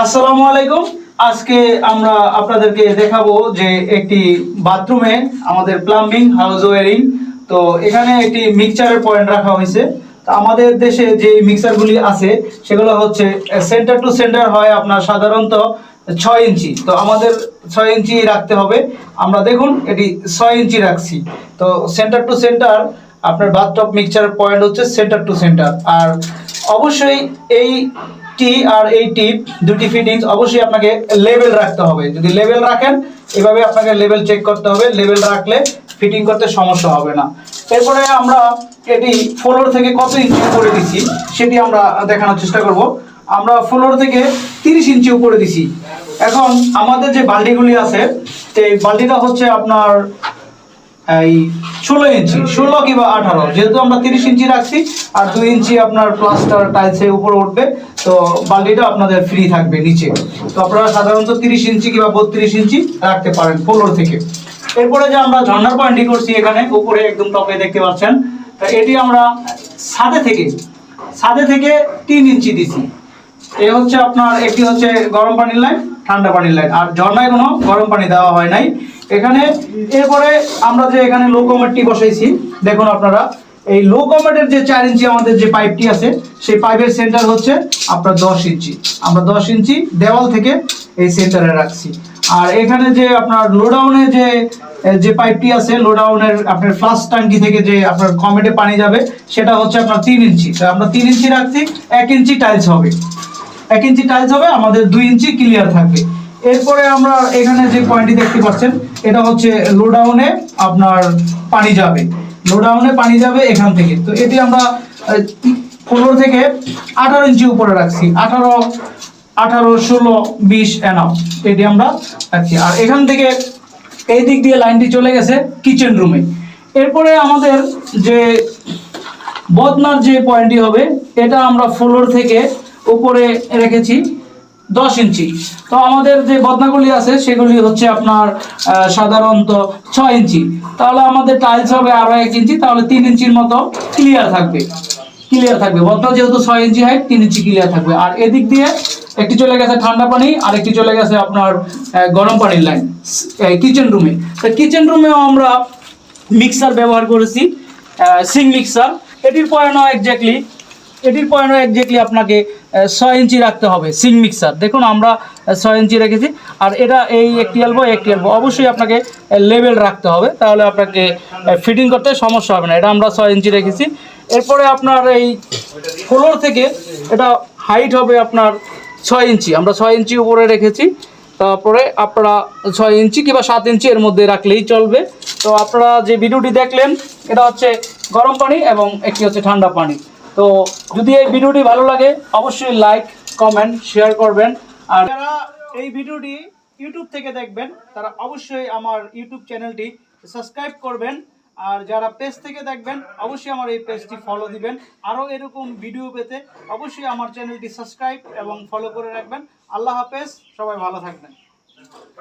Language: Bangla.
আসসালামু আলাইকুম। আজকে আমরা আপনাদেরকে দেখাবো যে একটি বাথরুমে আমাদের প্লাম্বিং, হাউস ওয়ারিং, তো এখানে একটি মিক্সচারের পয়েন্ট রাখা হয়েছে। আমাদের দেশে যে মিক্সারগুলি আছে, সেগুলো হচ্ছে সেন্টার টু সেন্টার হয় আপনার সাধারণত ছয় ইঞ্চি। তো আমাদের ছয় ইঞ্চি রাখতে হবে। আমরা দেখুন, এটি ছয় ইঞ্চি রাখছি। তো সেন্টার টু সেন্টার আপনার বাথটপ মিক্সচার পয়েন্ট হচ্ছে সেন্টার টু সেন্টার আর অবশ্যই এই টি আর এই টিপ দুটি ফিটিংস অবশ্যই আপনাকে লেভেল রাখতে হবে। যদি লেভেল রাখেন, এভাবে আপনাকে লেভেল চেক করতে হবে। লেভেল রাখলে ফিটিং করতে সমস্যা হবে না। এরপরে আমরা এটি ফ্লোর থেকে কত ইঞ্চি উপরে দিছি, সেটি আমরা দেখানোর চেষ্টা করব। আমরা ফ্লোর থেকে তিরিশ ইঞ্চি উপরে দিছি। এখন আমাদের যে বাল্টিগুলি আছে এই বাল্টিটা হচ্ছে আপনার এই ষোলো ইঞ্চি, ষোলো কিংবা আঠারো, যেহেতু আমরা তিরিশ ইঞ্চি রাখছি, আর দুই ইঞ্চি আপনার প্লাস্টার টাইলসের উপরে উঠবে, তো বাল্টিটা আপনাদের ফ্রি থাকবে নিচে। তো আপনারা সাধারণত তিরিশ ইঞ্চি কিংবা বত্রিশ ইঞ্চি রাখতে পারেন ফ্লোর থেকে। এরপরে যে আমরা ঝর্ণার পয়েন্টটি করছি এখানে, উপরে একদম টপে দেখতে পাচ্ছেন, তো এটি আমরা ছাদে থেকে ছাদে থেকে তিন ইঞ্চি দিছি। এই হচ্ছে আপনার, একটি হচ্ছে গরম পানির লাইন ঠান্ডা পানির লাইন আর ঝর্ণায় কোনো গরম পানি দেওয়া হয় নাই। এখানে, এরপরে আমরা যে এখানে লো কমেটটি বসাইছি, দেখুন আপনারা, এই লো কমেটের যে চার ইঞ্চি আমাদের যে পাইপটি আছে, সেই পাইপের সেন্টার হচ্ছে আপনার দশ ইঞ্চি। আমরা দশ ইঞ্চি দেওয়াল থেকে এই সেন্টারে রাখছি। আর এখানে যে আপনার লোডাউনে যে যে পাইপটি আছে লোডাউনের আপনার ফ্লাশ ট্যাঙ্কি থেকে যে আপনার কমেটে পানি যাবে, সেটা হচ্ছে আপনার তিন ইঞ্চি। তো আমরা তিন ইঞ্চি রাখছি, এক ইঞ্চি টাইলস হবে। এক ইঞ্চি টাইলস হবে, আমাদের দুই ইঞ্চি ক্লিয়ার থাকবে। এরপরে আমরা এখানে যে পয়েন্টটি দেখতে পাচ্ছেন, এটা হচ্ছে লোডাউনে আপনার পানি যাবে। লোডাউনে পানি যাবে এখান থেকে। তো এটি আমরা ফ্লোর থেকে আঠারো ইঞ্চি উপরে রাখছি। আঠারো আঠারো, ষোলো, বিশ এনাম এটি আমরা রাখছি। আর এখান থেকে এই দিক দিয়ে লাইনটি চলে গেছে কিচেন রুমে এরপরে আমাদের যে বদনার যে পয়েন্টটি হবে, এটা আমরা ফ্লোর থেকে উপরে রেখেছি। দশ ইঞ্চি। তো আমাদের যে বদনাগুলি আছে, সেগুলি হচ্ছে আপনার সাধারণত ছয় ইঞ্চি। তাহলে আমাদের টাইলস হবে আরও এক ইঞ্চি, তাহলে তিন ইঞ্চির মতো ক্লিয়ার থাকবে। ক্লিয়ার থাকবে। বদনা যেহেতু ছয় ইঞ্চি হাইট তিন ইঞ্চি ক্লিয়ার থাকবে। আর এদিক দিয়ে একটি চলে গেছে ঠান্ডা পানি আর একটি চলে গেছে আপনার গরম পানির লাইন কিচেন রুমে তো কিচেন রুমেও আমরা মিক্সার ব্যবহার করেছি সিং মিক্সার এটির পয়েন্টও এক্স্যাক্টলি এটির পয়েন্টও এক্স্যাক্টলি আপনাকে ছয় ইঞ্চি রাখতে হবে সিং মিক্সার দেখুন, আমরা ছয় ইঞ্চি রেখেছি। আর এটা এই একটি এলবো একটি এলবো অবশ্যই আপনাকে লেভেল রাখতে হবে, তাহলে আপনাকে ফিটিং করতে সমস্যা হবে না। এটা আমরা ছয় ইঞ্চি রেখেছি। এরপরে আপনার এই ফ্লোর থেকে এটা হাইট হবে আপনার ছয় ইঞ্চি। আমরা ছয় ইঞ্চি উপরে রেখেছি। তারপরে আপনারা ছয় ইঞ্চি কিংবা সাত ইঞ্চি এর মধ্যে রাখলেই চলবে। তো আপনারা যে ভিডিওটি দেখলেন, এটা হচ্ছে গরম পানি এবং একটি হচ্ছে ঠান্ডা পানি। তো যদি এই ভিডিওটি ভালো লাগে, অবশ্যই লাইক কমেন্ট শেয়ার করবেন। আর যারা এই ভিডিওটি ইউটিউব থেকে দেখবেন, তারা অবশ্যই আমার ইউটিউব চ্যানেলটি সাবস্ক্রাইব করবেন। আর যারা পেজ থেকে দেখবেন, অবশ্যই আমার এই পেজটি ফলো দিবেন। আরও এরকম ভিডিও পেতে অবশ্যই আমার চ্যানেলটি সাবস্ক্রাইব এবং ফলো করে রাখবেন। আল্লাহ হাফেজ, সবাই ভালো থাকবেন।